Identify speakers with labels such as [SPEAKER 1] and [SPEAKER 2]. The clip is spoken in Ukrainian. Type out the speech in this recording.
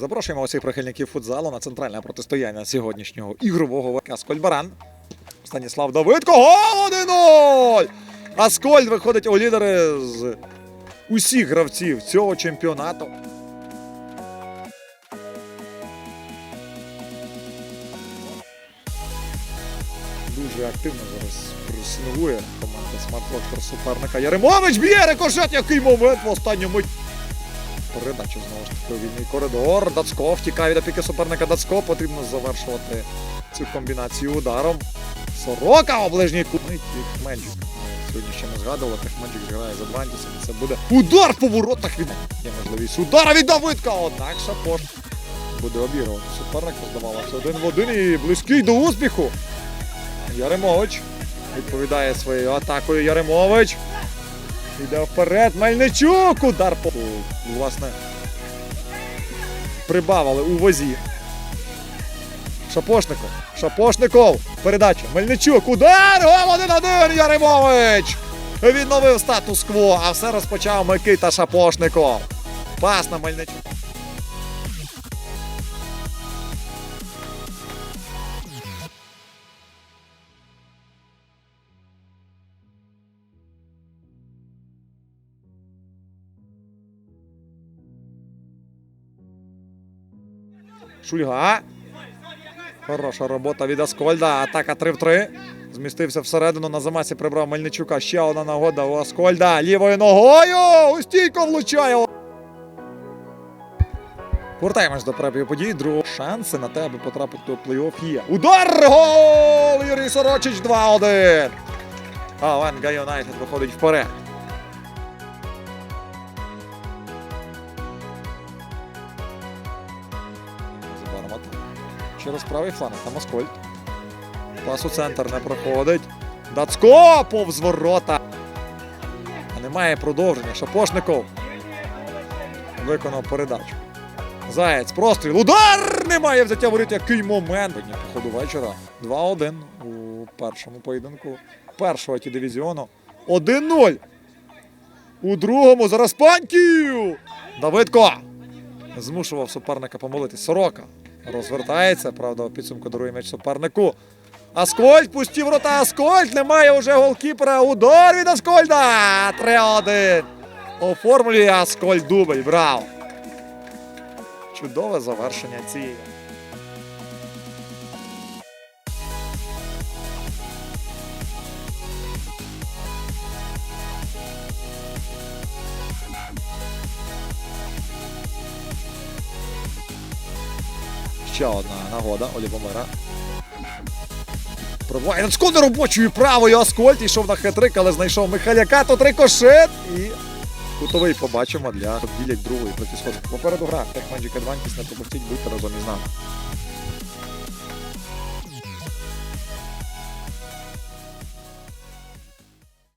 [SPEAKER 1] Запрошуємо усіх прихильників футзалу на центральне протистояння сьогоднішнього ігрового ВК Скольбаран. Станіслав Давидко. Гол 1-0! Аскольд виходить у лідери з усіх гравців цього чемпіонату. Дуже активно зараз пресингує команда смарт суперника. Яремович б'є рикошет, який момент в останню мить. Передача знову ж таки вільний коридор. Дацько втікає від опіки суперника Дацько. Потрібно завершувати цю комбінацію ударом. Сорока у ближній кут. Ну і. Сьогодні ще не згадували. Техмеджик грає за Двантісом. Це буде удар по воротах від. Є можливість удара від Давидка. Однак Шапош буде обігрувати. Суперник здавалося один в один і близький до успіху. Яремович відповідає своєю атакою. Яремович. Іде вперед. Мельничук. Удар по власне. Прибавили у возі. Шапошников. Шапошников. Передача. Мельничук. Удар! Гол 1-1. Яремович. Відновив статус-кво, а все розпочав Микита Шапошников. Пас на Мельничук. Шульга. Хороша робота від Аскольда. Атака 3 в 3. Змістився всередину на замасі прибрав Мельничука. Ще одна нагода у Аскольда. Лівою ногою. У влучає. Повертаємось до перебігу подій. Другого шанси на те, аби потрапити у плей-офф є. Удар! Гол! Юрій Сорочич 2-1. А Венга виходить вперед. Незабаром. Через правий фланг. Там Аскольд. Пас у центр не проходить. Дацько повз ворота. А немає продовження. Шапошников. Виконав передачу. Заєць, простріл. Удар! Немає взяття воріт. Який момент. Сьогодні по ходу вечора. 2-1 у першому поєдинку першого ті дивізіону. 1-0. У другому зараз паньків. Давидко. Змушував суперника помолитись. Сорока. Розвертається, правда, у підсумку дарує м'яч супернику. Аскольд, пусті ворота, Аскольд, немає уже голкіпера. Удар від Аскольда! 3-1. Оформлює Аскольд дубль. Браво! Чудове завершення цієї. Ще одна нагода Олівомера. Пробуває надскони робочою правою Аскольд йшов на хетрик, але знайшов Михаляка, тут рикошет і кутовий побачимо для біля другої проти сходу. Попереду гра. Техмаджик Advantage, не пропустіть, будьте разом із нами.